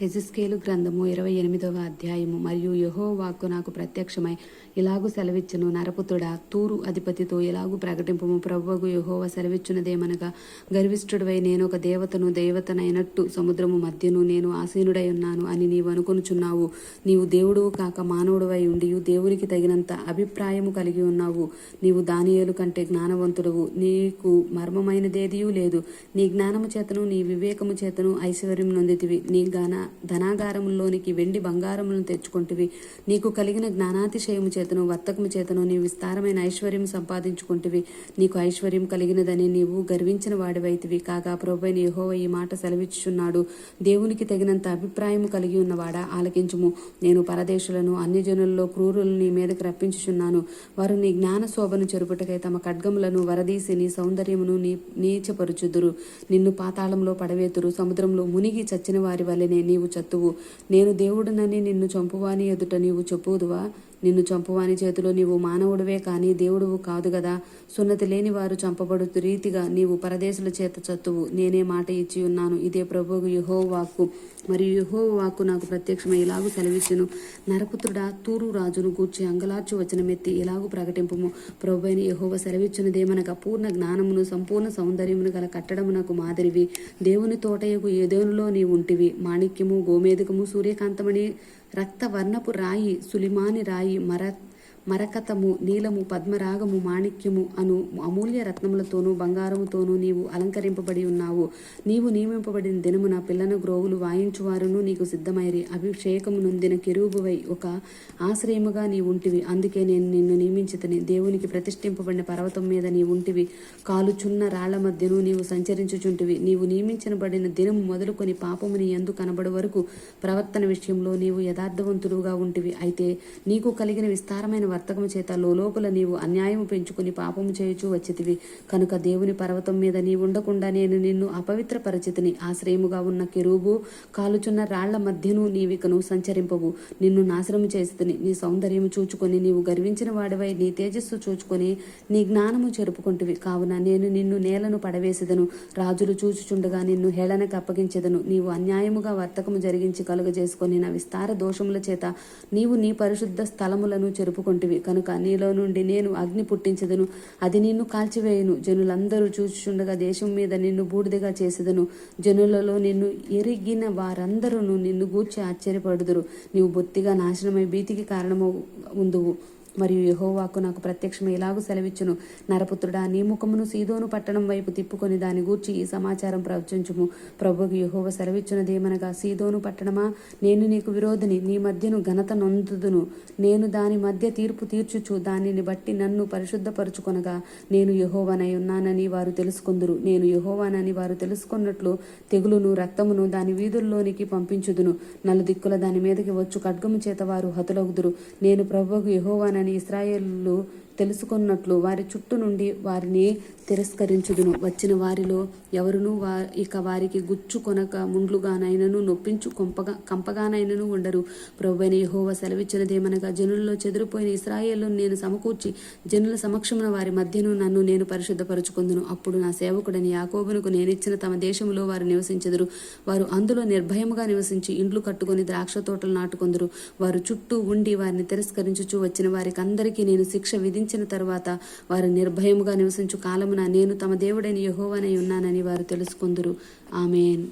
హెజిస్కేలు గ్రంథము ఇరవై ఎనిమిదవ అధ్యాయము. మరియు యహో వాక్కు నాకు ప్రత్యక్షమై ఇలాగు సెలవిచ్చును. నరపుతుడా తూరు అధిపతితో ఇలాగు ప్రకటింపము. ప్రభువగు యహోవ సెలవిచ్చునదేమనగా గర్విష్ఠుడవై నేను ఒక దేవతను దేవతనైనట్టు సముద్రము మధ్యను నేను ఆసీనుడై ఉన్నాను అని నీవు అనుకొనుచున్నావు. నీవు దేవుడు కాక మానవుడవై ఉండి దేవునికి తగినంత అభిప్రాయము కలిగి ఉన్నావు. నీవు దానియేలు కంటే జ్ఞానవంతుడవు. నీకు మర్మమైనదేదియూ లేదు. నీ జ్ఞానము చేతను నీ వివేకము చేతను ఐశ్వర్యం నొందితివి. నీ గాన ధనాగారములోనికి వెండి బంగారములను తెచ్చుకుంటివి. నీకు కలిగిన జ్ఞానాతిశయము చేతను వర్తకము చేతను నీ విస్తారమైన ఐశ్వర్యం సంపాదించుకుంటువి. నీకు ఐశ్వర్యం కలిగినదని నీవు గర్వించిన వాడివైతివి. కాగా ప్రభుని యహోవ ఈ మాట సెలవిచ్చుచున్నాడు. దేవునికి తగినంత అభిప్రాయము కలిగి ఉన్నవాడా? ఆలకించుము. నేను పరదేశులను అన్ని జనుల్లో క్రూరులను నీ మీదకి రప్పించుచున్నాను. వారు నీ జ్ఞాన శోభను చెరుపుటకై తమ ఖడ్గములను వరదీసి నీ సౌందర్యమును నీ నీచపరుచుదురు. నిన్ను పాతాళంలో పడవేతురు. సముద్రంలో మునిగి చచ్చిన వారి వలెనే నీవు చత్తువు. నేను దేవుడునని నిన్ను చంపువాని ఎదుట నీవు చెప్పుదువా? నిన్ను చంపువాని చేతిలో నీవు మానవుడివే కానీ దేవుడువు కాదు కదా సున్నతి లేని వారు చంపబడు రీతిగా నీవు పరదేశుల చేత చత్తువు. నేనే మాట ఇచ్చి ఉన్నాను. ఇదే ప్రభువు యుహో వాక్కు మరియు యుహో వాక్కు నాకు ప్రత్యక్షమై ఇలాగూ సెలవిచ్చును? నరపుత్రుడా తూరు రాజును గూర్చి అంగలార్చు వచనమెత్తి ఇలాగు ప్రకటింపము? అయిన యహోవ సెలవిచ్చినదేమనగా పూర్ణ జ్ఞానమును సంపూర్ణ సౌందర్యమును గల కట్టడమునకు మాదిరివి. దేవుని తోటయకు ఏదేనులో నీ ఉంటివి మాణిక్యము గోమేధికము సూర్యకాంతమణి రక్తవర్ణపు రాయి సులిమాని రాయి Marat మరకతము నీలము పద్మరాగము మాణిక్యము అను అమూల్య రత్నములతోనూ బంగారముతోనూ నీవు అలంకరింపబడి ఉన్నావు. నీవు నియమింపబడిన దినమున పిల్లన గ్రోవులు వాయించువారును నీకు సిద్ధమైరి. అభిషేకము నొందిన కిరూబువై ఒక ఆశ్రయముగా నీవుంటివి ఉంటివి. అందుకే నేను నిన్ను నియమించితని. దేవునికి ప్రతిష్ఠింపబడిన పర్వతం మీద నీ ఉంటివి. కాలుచున్న రాళ్ళ మధ్యను నీవు సంచరించుచుంటివి. నీవు నియమించబడిన దినము మొదలుకొని పాపము నీ ఎందు కనబడు వరకు ప్రవర్తన విషయంలో నీవు యథార్థవంతుడుగా ఉంటివి. అయితే నీకు కలిగిన విస్తారమైన వర్తకము చేత లోపల నీవు అన్యాయము పెంచుకుని పాపము చేయుచు వచ్చితివి. కనుక దేవుని పర్వతం మీద నీవుండకుండా నేను నిన్ను అపవిత్ర పరిచితిని ఆశ్రయముగా ఉన్న కెరూబు కాలుచున్న రాళ్ళ మధ్యను నీవికను సంచరింపవు. నిన్ను నాశనము చేసితిని. నీ సౌందర్యము చూచుకొని నీవు గర్వించిన వాడివై నీ తేజస్సు చూచుకొని నీ జ్ఞానము చెరుపుకుంటువి. కావున నేను నిన్ను నేలను పడవేసేదను. రాజులు చూచుచుండగా నిన్ను హేళనకు అప్పగించెదను. నీవు అన్యాయముగా వర్తకము జరిగించి కలుగజేసుకొని నా విస్తార దోషముల చేత నీవు నీ పరిశుద్ధ స్థలములను చెరుపుకుంటువి. కనుక నీలో నుండి నేను అగ్ని పుట్టించదను. అది నిన్ను కాల్చివేయును. జనులందరూ చూచుచుండగా దేశం మీద నిన్ను బూడిదగా చేసేదను. జనులలో నిన్ను ఎరిగిన వారందరూ నిన్ను గూర్చి ఆశ్చర్యపడుదురు. నీవు బొత్తిగా నాశనమై భీతికి కారణము ఉందువు. మరియు యహోవాకు నాకు ప్రత్యక్షమే ఇలాగూ సెలవిచ్చును? నరపుత్రుడా నీ ముఖమును సీదోను పట్టణం వైపు తిప్పుకొని దాని గూర్చి ఈ సమాచారం ప్రవచించుము. ప్రభుకు యహోవ సెలవిచ్చునదేమనగా సీదోను పట్టణమా? నేను నీకు విరోధిని నీ మధ్యను ఘనత నొందుదును. నేను దాని మధ్య తీర్పు తీర్చుచు దానిని బట్టి నన్ను పరిశుద్ధపరుచుకొనగా నేను యహోవనై ఉన్నానని వారు తెలుసుకుందురు. నేను యహోవానని వారు తెలుసుకున్నట్లు తెగులును రక్తమును దాని వీధుల్లోనికి పంపించుదును. నలుదిక్కుల దాని మీదకి వచ్చు ఖడ్గము చేత వారు హతులగుదురు. నేను ప్రభువుకు యహోవానని ఇస్రాయేలు తెలుసుకున్నట్లు వారి చుట్టూ నుండి వారిని తిరస్కరించుదును. వచ్చిన వారిలో ఎవరునూ వా ఇక వారికి గుచ్చు కొనక ముండ్లుగానైనను నొప్పించు కొంపగా కంపగానైనను ఉండరు. ప్రభువైన యహోవ సెలవిచ్చినదేమనగా జనుల్లో చెదిరిపోయిన ఇస్రాయేల్లో నేను సమకూర్చి జనుల సమక్షమున వారి మధ్యను నన్ను నేను పరిశుద్ధపరుచుకుందును. అప్పుడు నా సేవకుడని యాకోబునకు నేనిచ్చిన తమ దేశంలో వారు నివసించెదరు. వారు అందులో నిర్భయముగా నివసించి ఇండ్లు కట్టుకొని ద్రాక్ష తోటలు నాటుకొందరు. వారు చుట్టూ ఉండి వారిని తిరస్కరించుచూ వచ్చిన వారికి అందరికీ నేను శిక్ష విధించిన తర్వాత వారు నిర్భయముగా నివసించు కాలమున నేను తమ దేవుడైన యహోవనై ఉన్నానని వారు తెలుసుకుందురు. ఆమెన్.